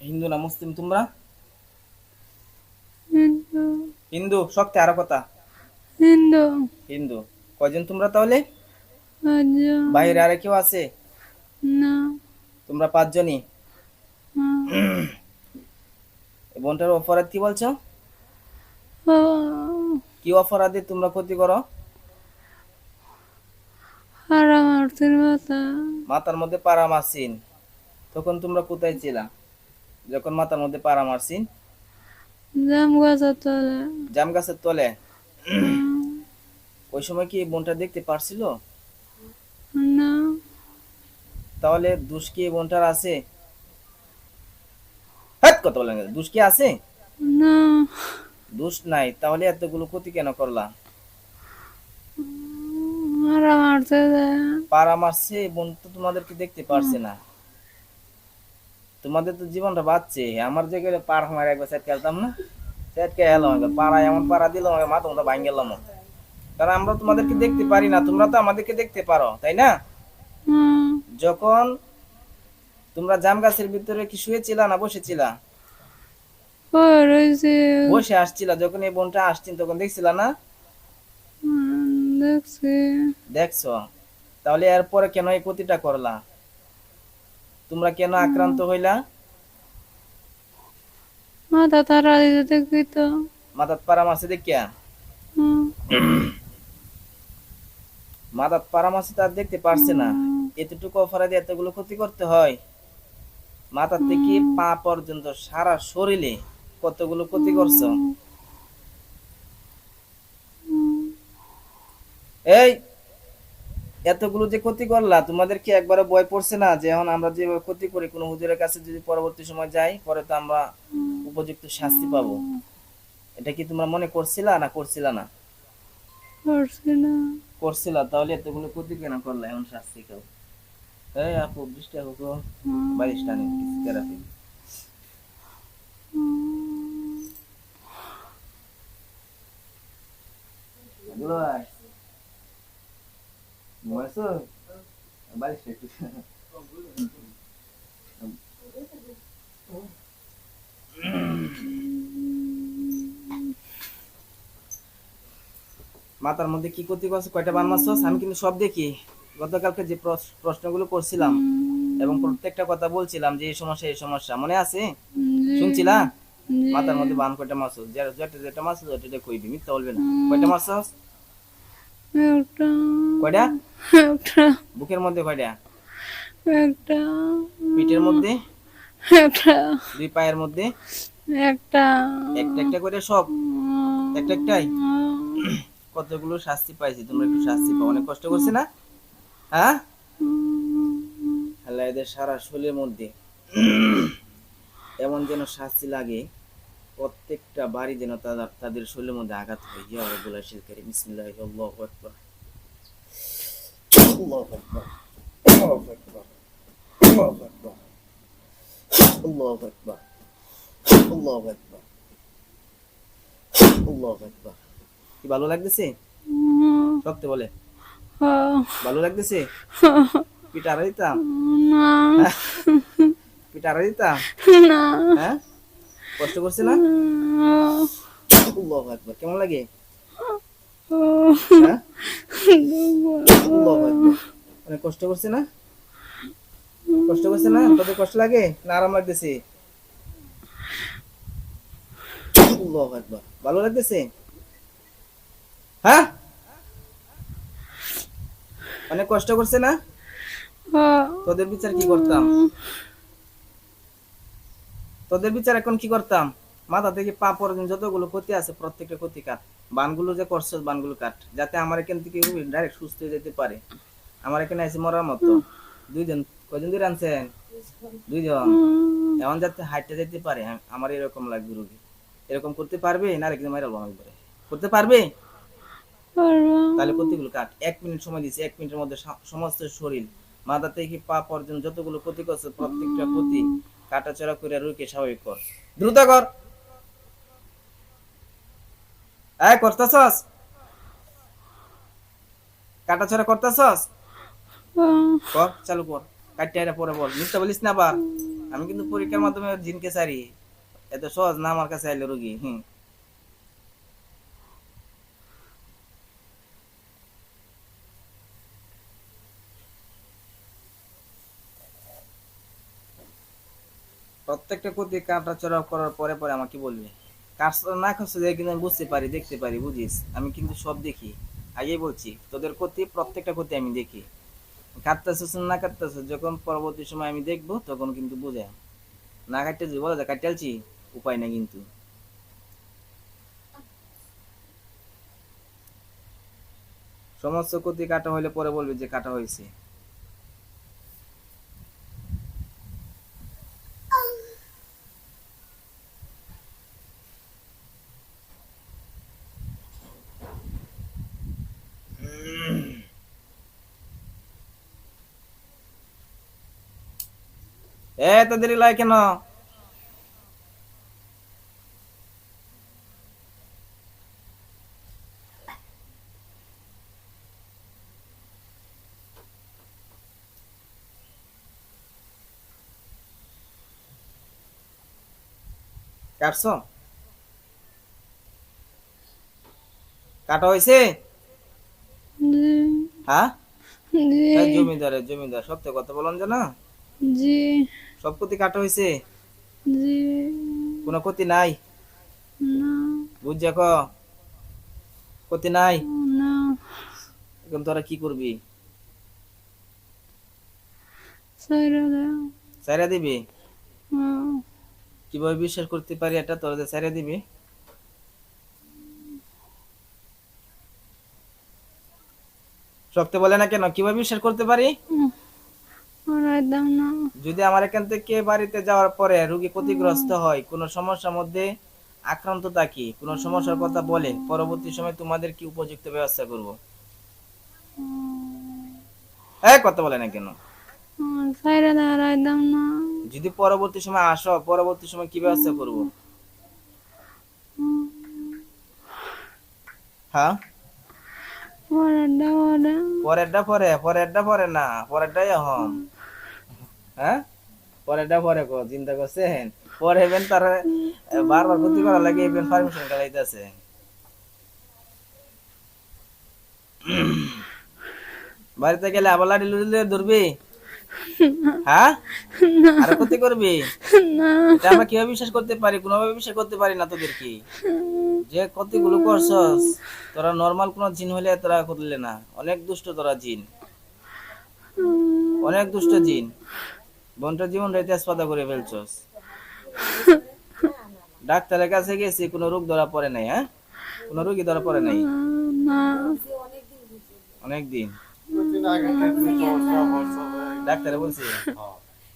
হিন্দু না মুসলিম তোমরা? হিন্দু। হিন্দু শক্তি আরও কথা। হিন্দু। হিন্দু। কয়জন তোমরা তাহলে? বাইরে আর কেউ আছে? না। তোমরা পাঁচজনই? বোনটার অপরাধ কি বলছো? কি অপরাধে তোমরা ক্ষতি করো? মাথার মধ্যে পাড়া মারছিন তখন তোমরা কোথায় ছিলা? যখন মাথার মধ্যে পাড়া মারছিন? জাম গাছের তলে। জাম গাছের তলে? ওই সময় কি বোনটা দেখতে পারছিল? না। তাহলে দুষ কি বোনটার আছে? হ্যাট কথা বলেন দুষ কি আছে? না। দুষ নাই। তাহলে এতগুলো ক্ষতি কেন করলা? পাড়া মারছে বোন তো তোমাদেরকে দেখতে পারছে না। তোমাদের তো জীবনটা বাঁচছে। আমার যে গেলে পাড়া মারে একবার সেট খেলতাম না সেট কে এলাম একবার পাড়া এমন পাড়া দিলাম একবার মাথা মতো ভাঙ গেলাম কারণ আমরা তোমাদেরকে দেখতে পারি না তোমরা তো আমাদেরকে দেখতে পারো তাই না? যখন তোমরা জাম গাছের ভিতরে কি শুয়েছিলা না বসেছিলা? বসে আসছিলা যখন এই বোনটা আসছেন তখন দেখছিলা না? দেখছ? তাহলে এরপরে কেন এই ক্ষতিটা করলা? তোমরা কেন আক্রান্ত হইলা? মাথা তারা দেখি তো। মাথাত পাড়া মারছে দেখিয়া? মাথাত পাড়া মারছে তার দেখতে পারছে না। এতটুকু অপরাধে এতগুলো ক্ষতি করতে হয়। মাথা থেকে পা পর্যন্ত সারা শরীরে কতগুলো ক্ষতি করছ। এই এতগুলো যে ক্ষতি করলা তোমাদের কি একবারে ভয় পড়ছে না যে এখন আমরা যে ক্ষতি করি কোনো হুজুরের কাছে যদি পরবর্তী সময় যাই পরে তো আমরা উপযুক্ত শাস্তি পাবো? এটা কি তোমরা মনে করছিলা না করছিলা না? করছিলা তাহলে এতগুলো ক্ষতি কেন করলা এখন শাস্তি কেউ? এই আপু বৃষ্টি হোক টানে থেরাপি ঘুমাইছো বাইশ একটু মাথার মধ্যে কি ক্ষতি করছে? কয়টা বান মারছস আমি কিন্তু সব দেখি। গতকালকে যে প্রশ- প্রশ্নগুলো করছিলাম এবং প্রত্যেকটা কথা বলছিলাম যে এই সমস্যা এই সমস্যা মনে আছে? জি, শুনছিলা? মাথার মধ্যে বান কয়টা মারছস যেটা যেটা যেটা মারছস ওটা কইবি মিথ্যা বলবি না। কয়টা মারছস? একটা কয়টা? একটা বুকের মধ্যে কয়টা? একটা পিঠের মধ্যে? একটা দুই পায়ের মধ্যে? একটা একটা একটা করে সব? একটা একটাই? কতগুলো শাস্তি পাইছি তোমরা একটু শাস্তি পাও অনেক কষ্ট করছে না? হ্যাঁ? আল্লাহ এদের সারা শরীরের মধ্যে এমন যেন শাস্তি লাগে। প্রত্যেকটা বাড়ি যেন তাদের তাদের শরীরের মধ্যে আঘাত হয়। ইয়া রাব্বুল আরশিল কারীম। বিসমিল্লাহির আল্লাহু আকবার। আল্লাহু আকবার। আল্লাহু আকবার। আল্লাহু আকবার। আল্লাহু আকবার। আল্লাহু আকবার। আল্লাহু আকবার। কি ভালো লাগতেছে? সত্যি বলে। ভালো লাগতেছে? পিঠা দিতাম? না। পিঠা দিতাম? না। হ্যাঁ? কষ্ট করছে না? আল্লাহু আকবার কেমন লাগে? আহ, হ্যাঁ অনেক কষ্ট করছে না? কষ্ট করছে না? তোদের কষ্ট লাগে না আরাম লাগতেছে? আল্লাহু আকবার। ভালো লাগতেছে? হ্যাঁ? অনেক কষ্ট করছে না? তোদের বিচার কি করতাম? তোদের বিচার এখন কি করতাম? মাথা থেকে পা পর্যন্ত যতগুলো ক্ষতি আছে প্রত্যেকটা ক্ষতি কাট। বানগুলো যে করছ বানগুলো কাট। যাতে আমার এখান থেকে ডাইরেক্ট সুস্থ হয়ে যেতে পারে। আমার এখানে আছে মরার মতো। দুইজন কয়জন ধরে আনছেন? দুইজন। এমন যাতে হাইটটা যেতে পারে আমার এরকম লাগবে রুগী। এরকম করতে পারবে না রেখে মাইরাল বানাই করে। করতে পারবে? তাহলে কতগুলো কাট। এক মিনিট সময় দিচ্ছে এক মিনিটের মধ্যে সমস্ত শরীর মাথা থেকে পা পর্যন্ত যতগুলো ক্ষতি করছে প্রত্যেকটা ক্ষতি কাটাচড়া করে রুকে স্বাভাবিক কর। দ্রুত কর। করতেছস? করতেছস? কর, চালু কর। কাটিয়ে পরে বল। মিথ্যা বলিস না আবার। আমি কিন্তু পরীক্ষার মাধ্যমে জিনকে সারি এত সহজ না আমার কাছে আইলো রুগী, হুম। প্রত্যেকটা ক্ষতি কাটা চড়াও করার পরে পরে আমাকে বলবে কাজ না করছে যে কিন্তু আমি বুঝতে পারি, দেখতে পারি, বুঝিস? আমি কিন্তু সব দেখি। আগে বলছি, তোদের ক্ষতি প্রত্যেকটা ক্ষতি আমি দেখি। কাটতেছিস না কাটতেছিস যখন পরবর্তী সময় আমি দেখব, তখন কিন্তু বুঝে। না কাটতে যদি বলা যায় কাটালছি উপায় নাই কিন্তু। সমস্ত ক্ষতি কাটা হলে পরে বলবে যে কাটা হয়েছে। এ এত দেরি লাগে কেন? কাটছো? কাটা হয়েছে হ্যাঁ? জমিদারের জমিদার সত্য কথা বলুন যে না। জি। সব ক্ষতি কাটা হয়েছে? জি। কোনো ক্ষতি নাই? না। বুঝ ক? ক্ষতি নাই? না। এখন তোরা কি করবি? সাইরা দাও সাইরা দিবি? কীভাবে বিশ্বাস করতে পারি এটা তোরা সাইরা দিবি? শক্ত বলে না কেন? কীভাবে বিশ্বাস করতে পারি? যদি আমার এখান থেকে বাড়িতে যাওয়ার পরে রোগী ক্ষতিগ্রস্ত হয় কোনো সমস্যার মধ্যে আক্রান্ত থাকি কোনো সমস্যার কথা বলে পরবর্তী সময় তোমাদের কি উপযুক্ত ব্যবস্থা করব? এই কথা বলে না কেন? দাম না যদি পরবর্তী সময় আসো পরবর্তী সময় কি ব্যবস্থা করব? হ্যাঁ? ওরা দাও পরেরটা পরে পরেরটা পরে না পরেরটাই এখন। হ্যাঁ? পরেরটা পরে কো চিন্তা করছেন পরে হেবেন তার বারবার ক্ষতি করার লাগে হেবেন পারমিশন কালাইতেছে বাড়িতে গেলে আবার লাড়ি লুড়িলে ধরবি? হ্যাঁ? আর ক্ষতি করবি? এটা আমরা কীভাবে বিশ্বাস করতে পারি? কোনোভাবে বিশ্বাস করতে পারি না তোদের কি যে ক্ষতিগুলো করছস তোরা নর্মাল কোন জিন হলে তোরা করলে না। অনেক দুষ্ট তোরা জিন। অনেক দুষ্ট জিন। বোনটার জীবন রেতে আসপাদা করে ফেলছস। ডাক্তারের কাছে গেছি কোনো রোগ ধরা পড়ে নাই হ্যাঁ? কোনো রোগী ধরা পড়ে নাই। না অনেক দিন ডাক্তারে বলছে।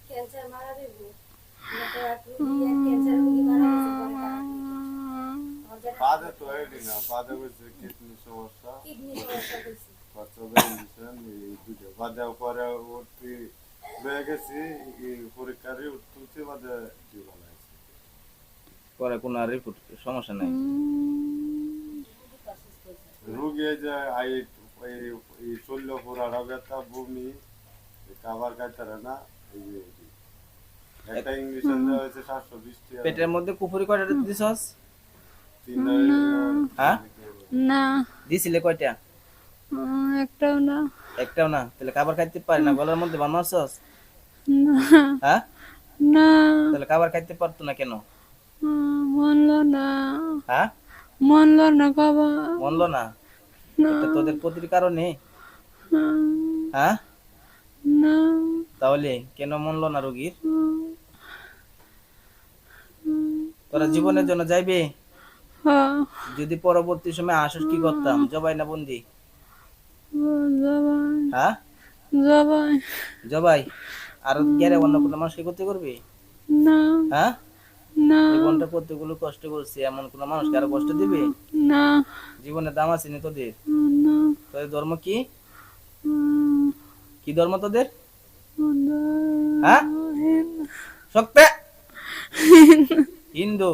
ক্যান্সার মারা দেব ক্যান্সার রোগী মারা গেছে বাদে তো এডি না বাদে কিডনি সমস্যা পরে ভর্তি গেছি এই পরীক্ষারই তুলছি বাদে পরে কোনো আর রিপোর্ট সমস্যা নাই রুগী যে আই এই এই পুরাটা ব্যথা বমি খাবার খাইতে না এই যে এই যে। একটা ইঞ্জেকশন দেওয়া হয়েছে সাতশো বিশ পেটের মধ্যে কুপুরি কয়টা দিছস হ্যাঁ না দিছিলে কয়টা একটাও না একটাও না? তাহলে খাবার খাইতে পারি না? গলার মধ্যে বানাচ্ছস না। হ্যাঁ? না। তাহলে খাবার খাইতে পারতো না কেন? মনলো না। হ্যাঁ? মনলো না বাবা। মনলো না? না। এটা তোদের প্রতির কারণে? হ্যাঁ? না। তাহলে কেন মনলো না রোগীর? তোরা জীবনের জন্য যাইবে? হ্যাঁ। যদি পরবর্তী সময় আসস কি করতাম? জবাই না বন্দি? হ্যাঁ? জবাই। জবাই? আর গেলে অন্য কোনো মানুষকে করতে করবি? না। হ্যাঁ? না। জীবনটা কতগুলো কষ্ট করছি এমন কোন মানুষকে আরও কষ্ট দিবে? না। জীবনের দাম আছে নি তোদের? না। তোদের ধর্ম কি? কি ধর্ম তোদের? হ্যাঁ? হিন্দু।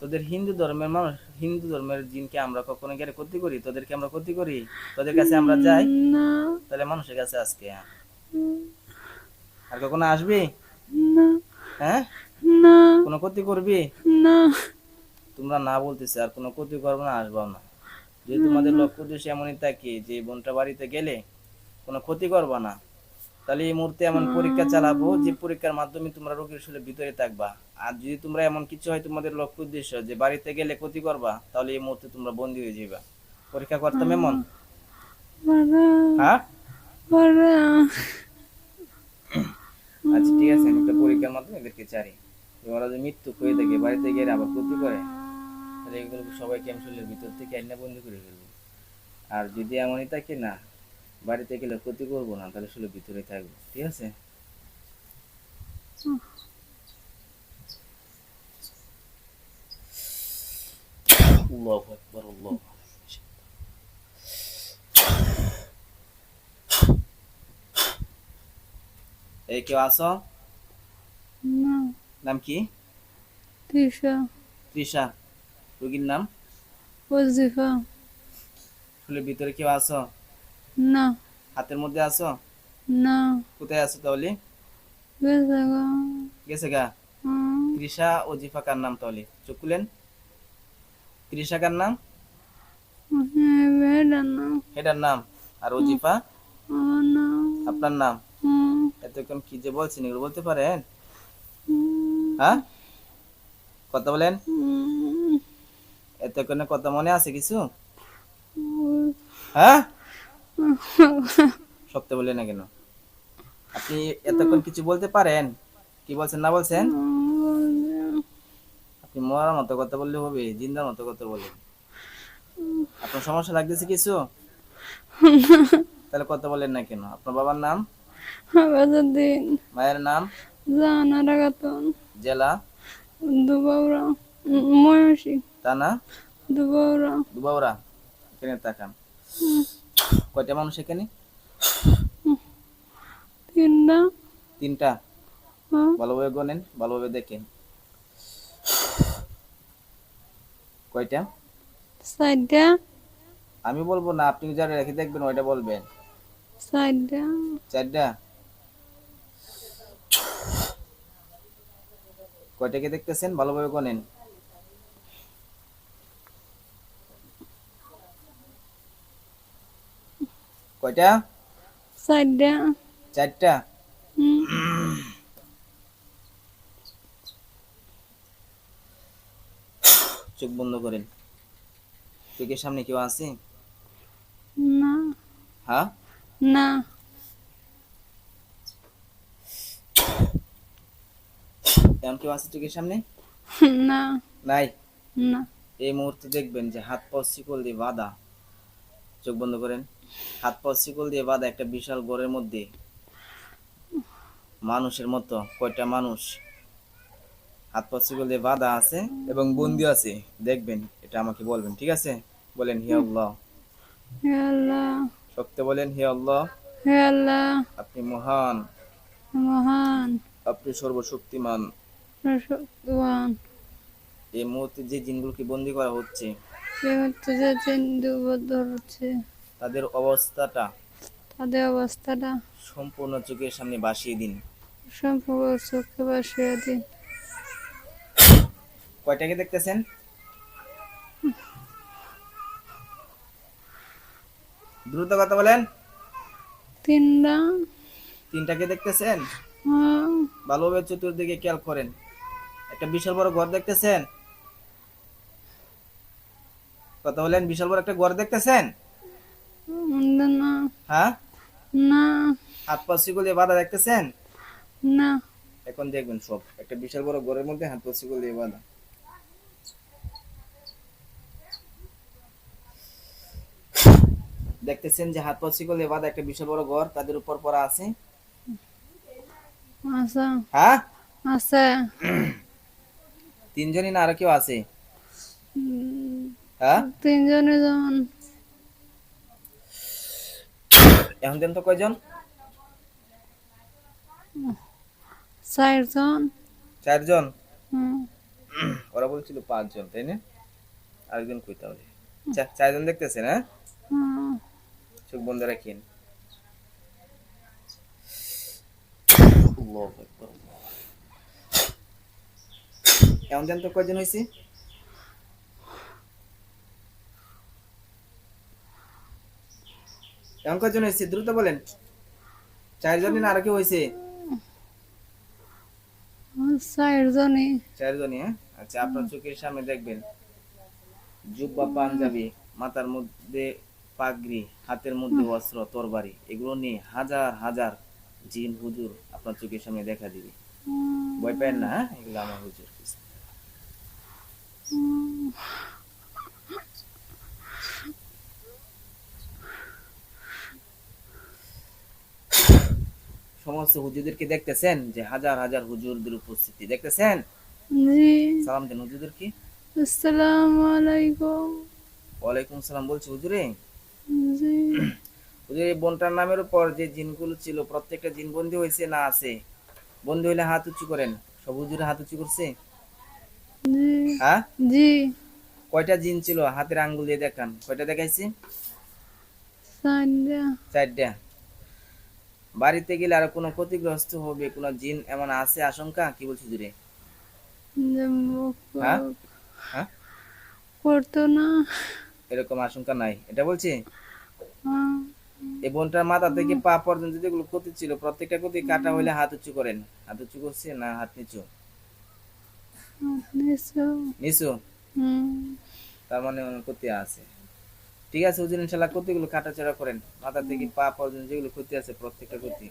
তোদের হিন্দু ধর্মের মানুষ হিন্দু ধর্মের জিনকে আমরা কখনো গেলে ক্ষতি করি? তোদেরকে আমরা ক্ষতি করি? তোদের কাছে আমরা যাই? তাহলে মানুষের কাছে আজকে? আর কখনো আসবি? না। হ্যাঁ? না। কোনো ক্ষতি করবি? না। তোমরা না বলতেছে আর কোনো ক্ষতি করব না আসবাও না। যদি তোমাদের লক্ষ্য উদ্দেশ্য এমনই থাকে যে বোনটা বাড়িতে গেলে কোনো ক্ষতি করবা না তাহলে এই মুহূর্তে এমন পরীক্ষা চালাবো যে পরীক্ষার মাধ্যমে তোমরা রোগীর শরীরের ভিতরে থাকবা। আর যদি তোমরা এমন কিছু হয় তোমাদের লক্ষ্য উদ্দেশ্য যে বাড়িতে গেলে ক্ষতি করবা তাহলে এই মুহূর্তে তোমরা বন্দী হয়ে যাবা পরীক্ষা করতাম এমন? হ্যাঁ? আচ্ছা ঠিক আছে আমি একটা পরীক্ষার মাধ্যমে এদেরকে চারি ওরা যদি মৃত্যু হয়ে থাকে বাড়িতে গেলে আবার ক্ষতি করে তাহলে এগুলো সবাইকে আমি শরীরের ভিতর থেকে আইনা বন্দি করে ফেলব। আর যদি এমনই থাকে না। বাড়িতে গেলে ক্ষতি করব না তাহলে শুধু ভিতরে থাকব ঠিক আছে? আল্লাহু আকবার আল্লাহু এই কেউ আছো? না। নাম কি? তৃষা। তৃষা। রোগীর নাম? ওজিফা। ভিতরে কেউ আছো? না। হাতের মধ্যে আছো? না। কোথায় আছো তাহলে? গেছে গো। গেছে গা? হুম, তৃষা ও জিফা কার নাম তাহলে? চোখ খুলেন। তৃষা কার নাম? এটার নাম। আর ওজিফা আপনার নাম? এতক্ষণ কি যে বলছেন এগুলো বলতে পারেন? হ্যাঁ? কথা বলেন। এতক্ষণে কথা মনে আছে কিছু? হ্যাঁ? সত্য বলে না কেন? আপনি এতক্ষণ কিছু বলতে পারেন? কি বলছেন না বলছেন? আপনি মরার মতো কথা বললে হবে জিন্দার মতো কথা বলেন আপনার সমস্যা লাগতেছে কিছু? তাহলে কথা বলেন না কেন? আপনার বাবার নাম? আবাদুদ্দিন। মায়ের নাম? জাহানারা খাতুন জেলা? দুবাউরা। ময়সী তানা দুবাউরা। দুবাউরা। এখানে তাকান। কয়টা মানুষ এখানে? তিনটা। তিনটা? হ্যাঁ, ভালোভাবে গনেন ভালোভাবে দেখেন। কয়টা? চারটা। আমি বলব না আপনি যারা রেখে দেখবেন ওইটা বলবেন। চারটা। চারটা? কয়টাকে দেখতেছেন? ভালোভাবে গনেন। কয়টা? চারটা। চারটা? চোখ বন্ধ করেন। চোখের সামনে কেউ আছে? না। হ্যাঁ? না। এমন কেউ আছে চোখের সামনে? না। নাই? না। এই মুহূর্তে দেখবেন যে হাত পা শিকল দিয়ে বাঁধা। চোখ বন্ধ করেন। হাত পা শিকল দিয়ে বাঁধা একটা বিশাল ঘরের মধ্যে মানুষের মতো কয়টা মানুষ হাত পা শিকল দিয়ে বাঁধা আছে এবং বন্দি আছে। দেখবেন এটা আমাকে বলবেন ঠিক আছে? বলেন হে আল্লাহ। হে আল্লাহ। সত্য বলেন হে আল্লাহ। হে আল্লাহ। আপনি মহান। মহান। আপনি সর্বশক্তিমান। শক্তিবান এই মুহূর্তে যে জিনগুলোকে বন্দি করা হচ্ছে সে হচ্ছে যে চিন্দুবদ্ধ হচ্ছে তাদের অবস্থাটা? তাদের অবস্থাটা? সম্পূর্ণ চোখের সামনে ভাসিয়ে দিন। সম্পূর্ণ চোখে বসিয়ে দিন। কয়টাকে দেখতেছেন? দ্রুত কথা বলেন। তিনটা। তিনটাকে দেখতেছেন? হ্যাঁ, ভালোভাবে চতুর্দিকে খেয়াল করেন। একটা বিশাল বড় ঘর দেখতেছেন? কথা বলেন বিশাল বড় একটা ঘর দেখতেছেন? না। হ্যাঁ? না। হাত পা শিকল দিয়ে বাঁধা দেখতেছেন? না। এখন দেখবেন সব। একটা বিশাল বড় ঘরের মধ্যে হাত পা শিকল দিয়ে বাঁধা। দেখতেছেন যে হাত পা শিকল দিয়ে বাঁধা একটা বিশাল বড় ঘর তাদের উপর পড়া আছে? আচ্ছা হ্যাঁ? আছে। তিনজনই না আর কেউ আছে? হ্যাঁ? তিনজনে যেমন এখন দেন তো কয়জন? চারজন। চারজন? হুম, ওরা বলছিল পাঁচজন তাই না? আরেকজন কই তাহলে? চারজন দেখতেছেন হ্যাঁ? হুম, চোখ বন্ধ রাখেন। আকবার। এমন জানতো কয়জন হয়েছে কয়জন হয়েছে দ্রুত বলেন। চারজনই না আর কেউ হয়েছে চারজনই। চারজনই হ্যাঁ? আচ্ছা আপনার চোখের সামনে দেখবেন। জুব্বা পাঞ্জাবি মাথার মধ্যে পাগড়ি হাতের মধ্যে অস্ত্র তরবারি এগুলো নিয়ে হাজার হাজার জিন হুজুর আপনার চোখের সামনে দেখা দিবে। ভয় পেন না হ্যাঁ? এগুলো আমার হুজুর। সমস্ত হুজুরদেরকে দেখতেছেন? যে হাজার হাজার হুজুরদের উপস্থিতি দেখতেছেন? জি। সালাম দেন হুজুরদেরকে আসসালামু আলাইকুম। ওয়ালাইকুম সালাম বলছি হুজুরে। জি। হুজুর এই বোনটার নামের উপর যে জিনগুলো ছিল প্রত্যেকটা জিন বন্দি হয়েছে না আছে? বন্দি হইলে হাত উঁচু করেন। সব হুজুরে হাত উঁচু করছে? হ্যাঁ? জি। কয়টা জিন ছিল? হাতের আঙ্গুল দিয়ে দেখান। কয়টা দেখাইছে? সান্ডা চারটা। বাড়িতে গেলে আর কোনো ক্ষতিগ্রস্ত হবে? কোনো জিন এমন আছে আশঙ্কা? কি বলছি হুজুরে হ্যাঁ? হ্যাঁ? করতো না। এরকম আশঙ্কা নাই। এটা বলছি? হ্যাঁ, এই বোনটার মাথা থেকে পা পর্যন্ত যেগুলো ক্ষতি ছিল প্রত্যেকটা ক্ষতি কাটা হইলে হাত উঁচু করেন। হাত উঁচু করছে না হাত নিচু? নিচু। হুম। তার মানে ক্ষতি আছে। ঠিক আছে হুজুর ইনশাল্লাহ ক্ষতিগুলো কাটাছাড়া করেন। মাথা থেকে পা পর্যন্ত যেগুলো ক্ষতি আছে প্রত্যেকটা ক্ষতি।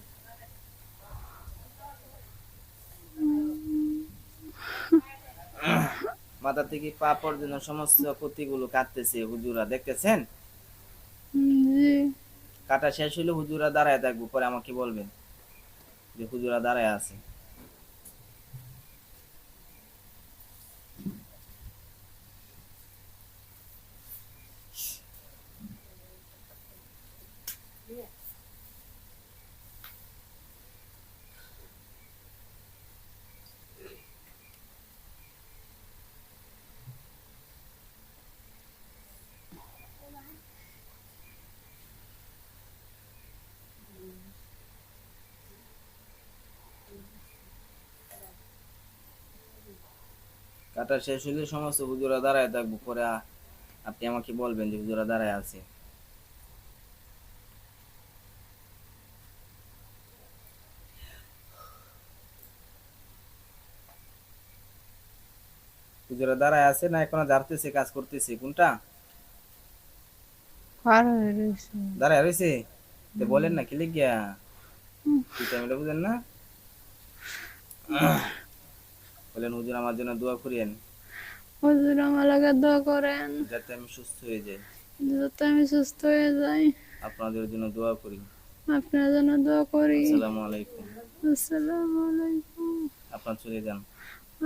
মাথা থেকে পা পর্যন্ত সমস্ত ক্ষতিগুলো কাটতেছে হুজুরা দেখতেছেন? কাটা শেষ হলে হুজুরা দাঁড়ায় থাকব পরে আমাকে বলবেন যে হুজুরা দাঁড়ায় আছে। কাটা শেষ হলে সমস্ত হুজুরা দাঁড়ায় থাকব পরে আপনি আমাকে বলবেন যে হুজুরা দাঁড়ায় আছে। হুজুরা দাঁড়ায় আছে না এখনও দাঁড়তেছে কাজ করতেছে কোনটা? দাঁড়ায় রয়েছে? তো বলেন না কি লিখিয়া বুঝেন না? বলেন হুজুর আমার জন্য দোয়া করিয়েন। হুজুর আমার লাগে দোয়া করেন। যাতে আমি সুস্থ হয়ে যাই। যাতে আমি সুস্থ হয়ে যাই। আপনাদের জন্য দোয়া করি। আপনার জন্য দোয়া করি। আসসালামু আলাইকুম। আসসালামু আলাইকুম। আপনার চলে যান।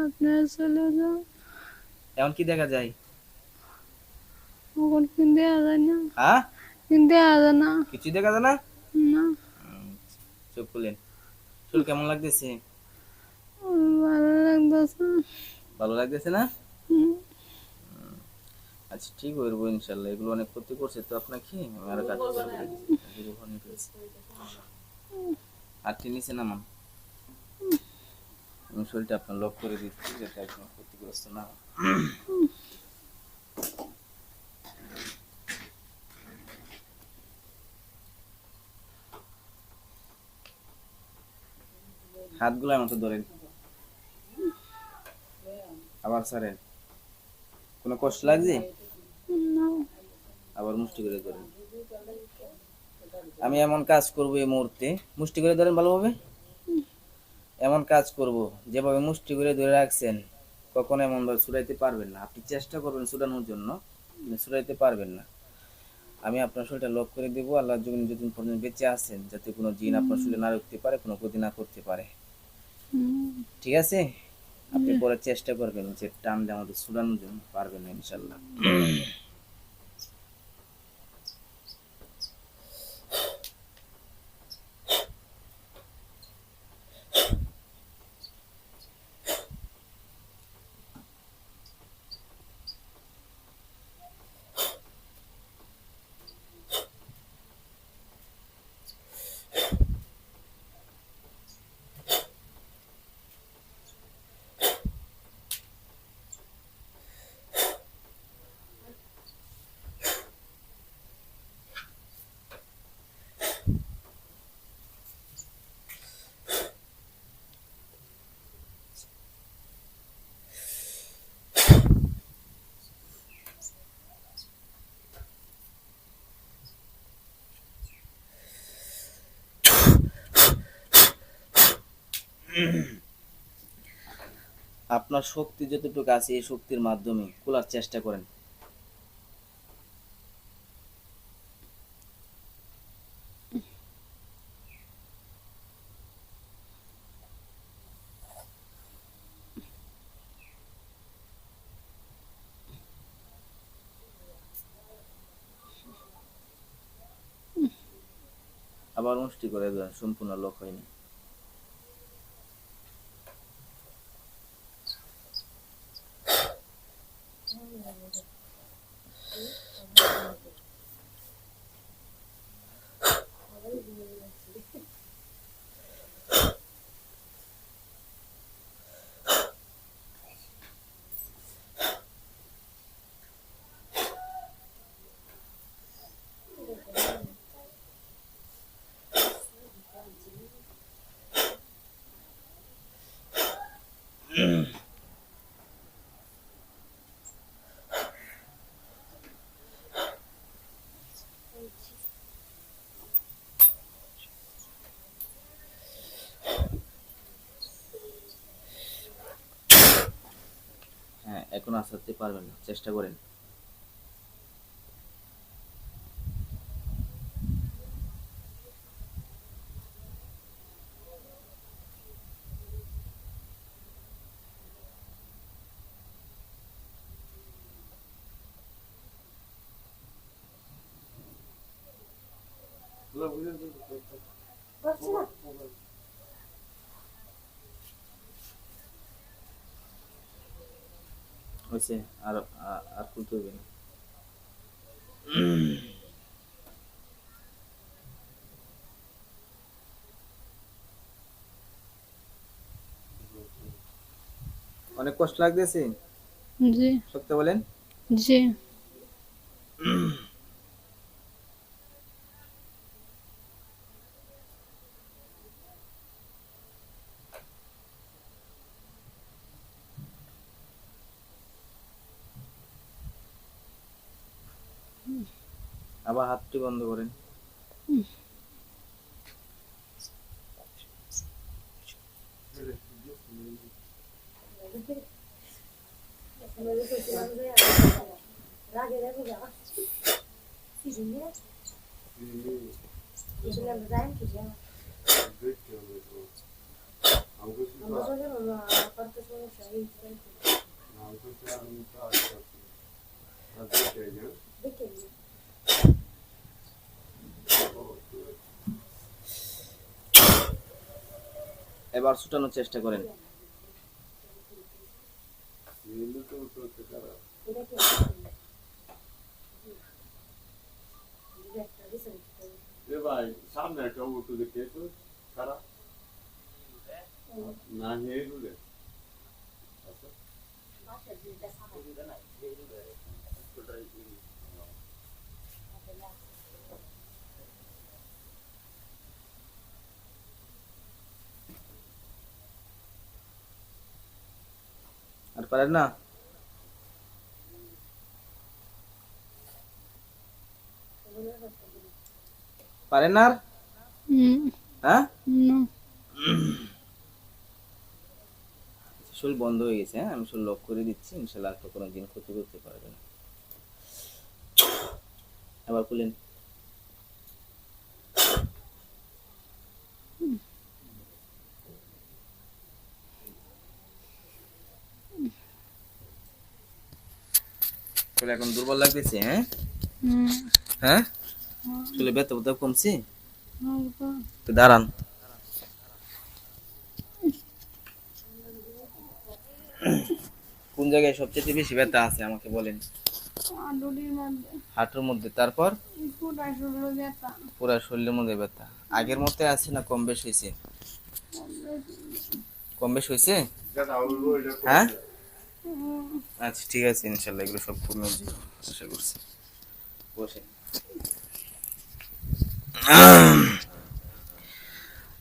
আপনার চলে যাও এমন কি দেখা যায়? এখন কিনতে যায় না। হ্যাঁ? কিনতে যায় না। কিছু দেখা যায় না? না। উম, চোখ খুলেন। চুল কেমন লাগতেছে? ভালো লাগতেছে। ভালো লাগতেছে না? আচ্ছা ঠিক যাব ইনশাল্লাহ এগুলো অনেক ক্ষতি করছে তো আপনাকে? আমি আরও কাজ হাতটি নিচে নামান। আমি শরীরটা আপনার লক করে দিচ্ছি যাতে একদম ক্ষতিগ্রস্ত না। হাতগুলো মতো ধরেন। আবার স্যারেন কোনো কষ্ট লাগছে? না। আবার মুষ্টি করে ধরেন। আমি এমন কাজ করব এই মুহূর্তে। মুষ্টি করে ধরেন ভালোভাবে? এমন কাজ করব যেভাবে মুষ্টি করে ধরে রাখছেন কখনো এমন ভাবে ছুটাইতে পারবেন না। আপনি চেষ্টা করবেন ছুটানোর জন্য ছুটাইতে পারবেন না। আমি আপনার শরীরটা লক করে দেবো। আল্লাহ যখন যতদিন পর্যন্ত বেঁচে আছেন যাতে কোনো জিন আপনার শরীরে না রাখতে পারে কোনো ক্ষতি না করতে পারে। ঠিক আছে? আপনি পরে চেষ্টা করবেন যে টান দিয়ে আমাদের ছুটানোর জন্য পারবেন ইনশাল্লাহ। আপনার শক্তি যতটুকু আছে এই শক্তির মাধ্যমে খোলার চেষ্টা করেন। আবার মুষ্টি করে সম্পূর্ণ লোক হয়নি। হ্যাঁ এখন আসাতে পারবেন না। চেষ্টা করেন। পারছি না হয়েছে আর আর- আর খুলতে হবে না অনেক কষ্ট লাগতেছে? জি। সত্য বলেন? জি। আবার হাতটি বন্ধ করেন। আপনাদের এবার ছুটানোর চেষ্টা করেন। ভাই সামনে একটা উঠু দেখে খারাপ না হে রুলে। আচ্ছা। পারেন না? পারেন না হ্যাঁ? না। বন্ধ হয়ে গেছে হ্যাঁ? আমি শরীর লক করে দিচ্ছি ইনশাল্লাহ আর কোনো দিন ক্ষতি করতে পারবে না। আবার খুলেন। শরীর এখন দুর্বল লাগতেছে হ্যাঁ? হ্যাঁ? ব্যথা ব্যথা কমছে? দাঁড়ান। কোন জায়গায় সবচেয়ে বেশি ব্যথা আছে আমাকে বলেন? মধ্যে। হাঁটুর মধ্যে। তারপর? পুরা পুরো শরীরের মধ্যে ব্যথা। আগের মতো আছে না কম বেশ হয়েছে? কম বেশ হয়েছে। হ্যাঁ? আচ্ছা ঠিক আছে, ইনশাল্লাহ এগুলো সব কমে আশা করছি। বসে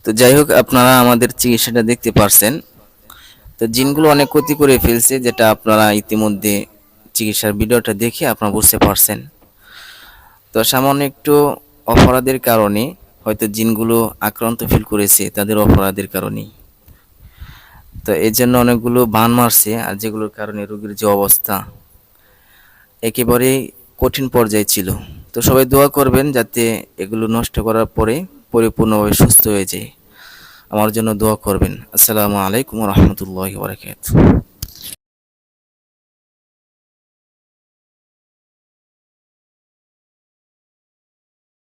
তো যাই হোক, আপনারা আমাদের চিকিৎসাটা দেখতে পারছেন। তো জিনগুলো অনেক ক্ষতি করে ফেলছে, যেটা আপনারা ইতিমধ্যে চিকিৎসার ভিডিওটা দেখে আপনারা বুঝতে পারছেন। তো সামান্য একটু অপরাধের কারণে হয়তো জিনগুলো আক্রান্ত ফিল করেছে, তাদের অপরাধের কারণেই। তো এই জন্য অনেকগুলো বান মারছে আর যেগুলোর কারণে রোগীর যে অবস্থা একেবারেই কঠিন পর্যায়ে ছিল। তো সবাই দোয়া করবেন যাতে এগুলো নষ্ট করার পরে পরিপূর্ণভাবে সুস্থ হয়ে যায়। আমার জন্য দোয়া করবেন। আসসালামু আলাইকুম রহমতুল্লাহ বারকাত